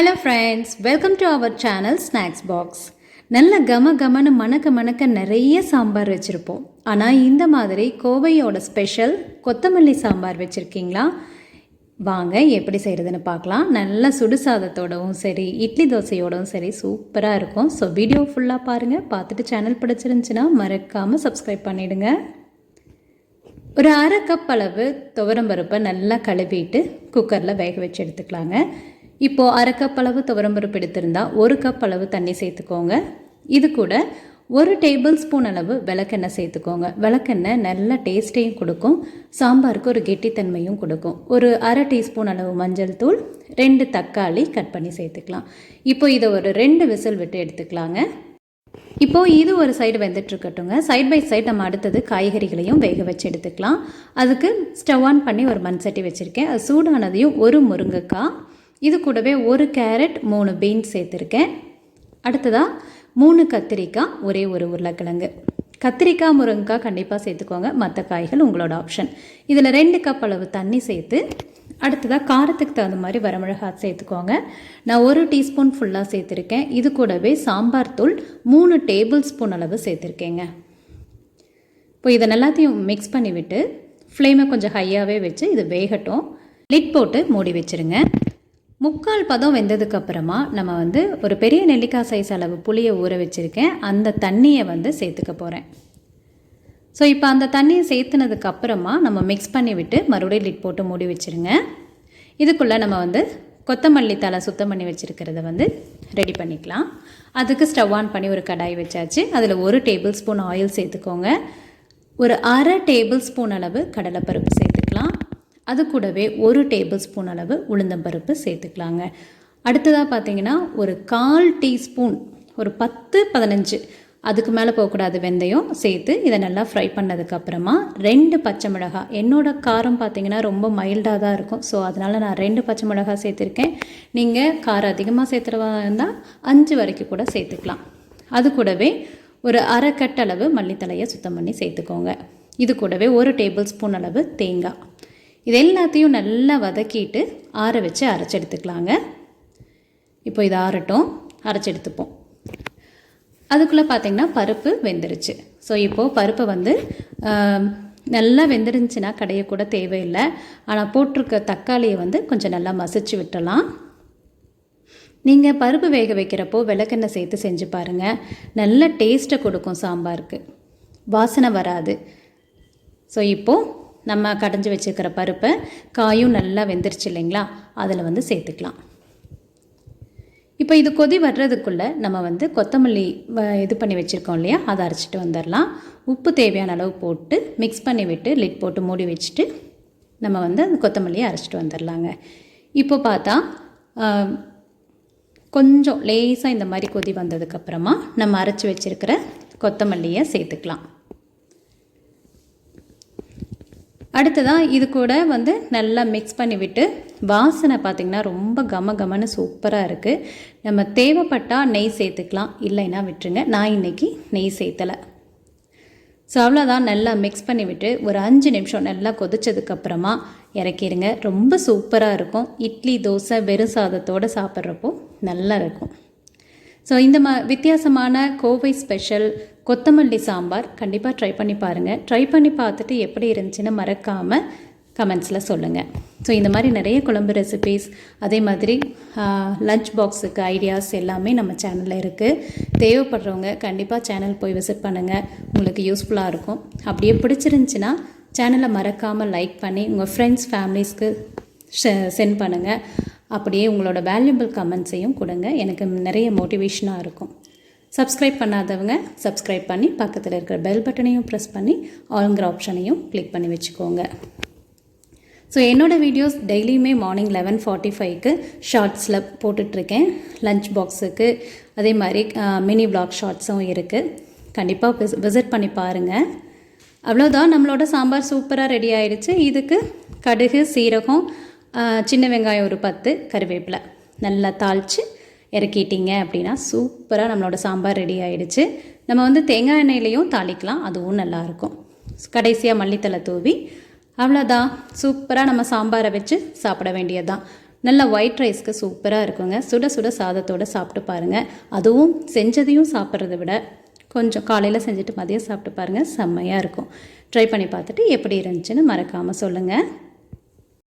Hello friends welcome to our channel snacks box நல்ல கம கமன்னு மணக்க மணக்க நிறைய சாம்பார் வச்சுருப்போம். ஆனால் இந்த மாதிரி கோவையோட ஸ்பெஷல் கொத்தமல்லி சாம்பார் வச்சுருக்கீங்களா? வாங்க எப்படி செய்கிறதுன்னு பார்க்கலாம். நல்ல சுடு சாதத்தோடவும் சரி இட்லி தோசையோடவும் சரி சூப்பராக இருக்கும். ஸோ வீடியோ ஃபுல்லாக பாருங்கள் பார்த்துட்டு சேனல் பிடிச்சிருந்துச்சுன்னா மறக்காமல் சப்ஸ்கிரைப் பண்ணிவிடுங்க ஒரு அரை கப் அளவு துவரம்பருப்பை நல்லா கழுவிட்டு குக்கரில் வேக வச்சு எடுத்துக்கலாங்க. இப்போது அரை கப் அளவு துவரம்பருப்பு எடுத்திருந்தால் ஒரு கப் அளவு தண்ணி சேர்த்துக்கோங்க. இது கூட ஒரு டேபிள் ஸ்பூன் அளவு விளக்கெண்ணெய் சேர்த்துக்கோங்க. விளக்கெண்ணெய் நல்ல டேஸ்ட்டையும் கொடுக்கும். சாம்பாருக்கு ஒரு கெட்டித்தன்மையும் கொடுக்கும். ஒரு அரை டீஸ்பூன் அளவு மஞ்சள் தூள் ரெண்டு தக்காளி கட் பண்ணி சேர்த்துக்கலாம். இப்போ இதை ஒரு ரெண்டு விசில் விட்டு எடுத்துக்கலாங்க. இப்போ இது ஒரு சைடு வெந்துட்டுருக்கட்டுங்க சைட் பை சைடு நம்ம அடுத்தது காய்கறிகளையும் வேக வச்சு எடுத்துக்கலாம். அதுக்கு ஸ்டவ் ஆன் பண்ணி ஒரு மண் சட்டி வச்சுருக்கேன். அது சூடானதையும் ஒரு முருங்கைக்காய் இது கூடவே ஒரு கேரட் மூணு பீன்ஸ் சேர்த்துருக்கேன். அடுத்ததாக மூணு கத்திரிக்காய் ஒரே ஒரு உருளைக்கிழங்கு. கத்திரிக்காய் முருங்கைக்காய் கண்டிப்பாக சேர்த்துக்கோங்க. மற்ற காய்கள் உங்களோட ஆப்ஷன் இதில் ரெண்டு கப் அளவு தண்ணி சேர்த்து அடுத்ததாக காரத்துக்கு தகுந்த மாதிரி வரமிளகாய் சேர்த்துக்கோங்க. நான் ஒரு டீஸ்பூன் ஃபுல்லாக சேர்த்துருக்கேன். இது கூடவே சாம்பார் தூள் மூணு டேபிள் ஸ்பூன் அளவு சேர்த்துருக்கேங்க. இப்போ இதை எல்லாத்தையும் மிக்ஸ் பண்ணிவிட்டு ஃப்ளேமை கொஞ்சம் ஹையாகவே வச்சு இது வேகட்டும். லிட் போட்டு மூடி வச்சுருங்க. முக்கால் பதம் வெந்ததுக்கு அப்புறமா நம்ம வந்து ஒரு பெரிய நெல்லிக்காய் சைஸ் அளவு புளியை ஊற வச்சுருக்கேன். அந்த தண்ணியை வந்து சேர்த்துக்க போகிறேன் ஸோ இப்போ அந்த தண்ணியை சேர்த்துனதுக்கு அப்புறமா நம்ம மிக்ஸ் பண்ணி விட்டு மறுபடியும் லிட் போட்டு மூடி வச்சுருங்க. இதுக்குள்ளே நம்ம வந்து கொத்தமல்லி தலை சுத்தம் பண்ணி வச்சுருக்கிறத வந்து ரெடி பண்ணிக்கலாம். அதுக்கு ஸ்டவ் ஆன் பண்ணி ஒரு கடாய் வச்சாச்சு. அதில் ஒரு டேபிள் ஸ்பூன் ஆயில் சேர்த்துக்கோங்க. ஒரு அரை டேபிள் ஸ்பூன் அளவு கடலைப்பருப்பு சேர்த்து அது கூடவே ஒரு டேபிள் ஸ்பூன் அளவு உளுந்தம்பருப்பு சேர்த்துக்கலாங்க. அடுத்ததாக பார்த்தீங்கன்னா ஒரு கால் டீஸ்பூன் ஒரு பத்து பதினஞ்சு அதுக்கு மேலே போகக்கூடாது வெந்தயம் சேர்த்து இதை நல்லா ஃப்ரை பண்ணதுக்கப்புறமா ரெண்டு பச்சை மிளகாய். என்னோட காரம் பார்த்தீங்கன்னா ரொம்ப மைல்டாக தான் இருக்கும். ஸோ அதனால் நான் ரெண்டு பச்சை மிளகாய் சேர்த்துருக்கேன். நீங்கள் காரம் அதிகமாக சேர்த்துறவா இருந்தால் அஞ்சு வரைக்கும் கூட சேர்த்துக்கலாம். அது கூடவே ஒரு அரை கட் மல்லித்தலையை சுத்தம் பண்ணி சேர்த்துக்கோங்க. இது கூடவே ஒரு டேபிள் ஸ்பூன் அளவு தேங்காய். இது எல்லாத்தையும் நல்லா வதக்கிட்டு ஆற வச்சு அரைச்சி எடுத்துக்கலாங்க. இப்போ இது ஆறட்டும் அரைச்சி எடுத்துப்போம். அதுக்குள்ளே பார்த்தீங்கன்னா பருப்பு வெந்துருச்சு. ஸோ இப்போது பருப்பை வந்து நல்லா வெந்துருந்துச்சுன்னா கடைய கூட தேவையில்லை. ஆனால் போட்டிருக்க தக்காளியை வந்து கொஞ்சம் நல்லா மசிச்சு விட்டலாம் நீங்கள் பருப்பு வேக வைக்கிறப்போ விளக்கெண்ணெய் சேர்த்து செஞ்சு பாருங்கள் நல்ல டேஸ்ட்டை கொடுக்கும் சாம்பாருக்கு. வாசனை வராது. ஸோ இப்போது நம்ம கடைஞ்சி வச்சுருக்கிற பருப்பை காயும் நல்லா வெந்துருச்சு இல்லைங்களா? அதில் வந்து சேர்த்துக்கலாம். இப்போ இது கொதி வர்றதுக்குள்ளே நம்ம வந்து கொத்தமல்லி வ- இது பண்ணி வச்சுருக்கோம் இல்லையா? அதை அரைச்சிட்டு வந்துடலாம் உப்பு தேவையான அளவு போட்டு மிக்ஸ் பண்ணி விட்டு லிட் போட்டு மூடி வச்சுட்டு நம்ம வந்து அந்த கொத்தமல்லியை அரைச்சிட்டு வந்துடலாங்க இப்போ பார்த்தா கொஞ்சம் லேசாக இந்த மாதிரி கொதி வந்ததுக்கப்புறமா நம்ம அரைச்சி வச்சுருக்கிற கொத்தமல்லியை சேர்த்துக்கலாம். அடுத்ததாக இது கூட வந்து நல்லா மிக்ஸ் பண்ணி விட்டு வாசனை பார்த்திங்கன்னா ரொம்ப கம கமன்னு சூப்பராக இருக்குது நம்ம தேவைப்பட்டால் நெய் சேர்த்துக்கலாம் இல்லைன்னா விட்டுருங்க. நான் இன்றைக்கி நெய் சேர்த்தலை. ஸோ அவ்வளோதான் நல்லா மிக்ஸ் பண்ணிவிட்டு ஒரு அஞ்சு நிமிஷம் நல்லா கொதிச்சதுக்கப்புறமா இறக்கிடுங்க. ரொம்ப சூப்பராக இருக்கும். இட்லி தோசை வெறும் சாதத்தோடு சாப்பிட்றப்போ நல்லா இருக்கும். ஸோ இந்த மா வித்தியாசமான கோவை ஸ்பெஷல் கொத்தமல்லி சாம்பார் கண்டிப்பாக ட்ரை பண்ணி பாருங்கள் ட்ரை பண்ணி பார்த்துட்டு எப்படி இருந்துச்சுன்னு மறக்காமல் கமெண்ட்ஸில் சொல்லுங்கள் ஸோ இந்த மாதிரி நிறைய குழம்பு ரெசிபீஸ் அதே மாதிரி லஞ்ச் பாக்ஸுக்கு ஐடியாஸ் எல்லாமே நம்ம சேனலில் இருக்குது தேவைப்படுறவங்க கண்டிப்பாக சேனல் போய் விசிட் பண்ணுங்கள் உங்களுக்கு யூஸ்ஃபுல்லாக இருக்கும். அப்படியே பிடிச்சிருந்துச்சின்னா சேனலை மறக்காமல் லைக் பண்ணி உங்கள் ஃப்ரெண்ட்ஸ் ஃபேமிலிஸ்க்கு சென்ட் பண்ணுங்கள் அப்படியே உங்களோட வேல்யூபிள் கமெண்ட்ஸையும் கொடுங்க. எனக்கு நிறைய மோட்டிவேஷனாக இருக்கும். சப்ஸ்கிரைப் பண்ணாதவங்க சப்ஸ்கிரைப் பண்ணி பக்கத்தில் இருக்கிற பெல் பட்டனையும் ப்ரெஸ் பண்ணி ஆளுங்கிற ஆப்ஷனையும் கிளிக் பண்ணி வச்சுக்கோங்க. ஸோ என்னோடய வீடியோஸ் டெய்லியுமே மார்னிங் லெவன் ஃபார்ட்டி ஃபைவ்க்கு ஷார்ட்ஸில் போட்டுட்ருக்கேன். லஞ்ச் பாக்ஸுக்கு அதே மாதிரி மினி vlog ஷார்ட்ஸும் இருக்குது கண்டிப்பாக விசிட் பண்ணி பாருங்கள் அவ்வளோதான் நம்மளோட சாம்பார் சூப்பராக ரெடி ஆயிடுச்சு. இதுக்கு கடுகு சீரகம் சின்ன வெங்காயம் ஒரு பத்து கருவேப்பிலை. நல்லா தாளித்து இறக்கிட்டீங்க அப்படின்னா சூப்பராக நம்மளோட சாம்பார் ரெடி ஆகிடுச்சு நம்ம வந்து தேங்காய் எண்ணெயிலையும் தாளிக்கலாம் அதுவும் நல்லாயிருக்கும். கடைசியாக மல்லித்தலை தூவி அவ்வளோதான். சூப்பராக நம்ம சாம்பாரை வச்சு சாப்பிட வேண்டியதுதான். நல்ல ஒயிட் ரைஸ்க்கு சூப்பராக இருக்குங்க. சுட சுட சாதத்தோடு சாப்பிட்டு பாருங்கள் அதுவும் செஞ்சதையும் சாப்பிட்றத விட கொஞ்சம் காலையில் செஞ்சுட்டு மதியம் சாப்பிட்டு பாருங்கள் செம்மையாக இருக்கும். ட்ரை பண்ணி பார்த்துட்டு எப்படி இருந்துச்சுன்னு மறக்காமல் சொல்லுங்கள்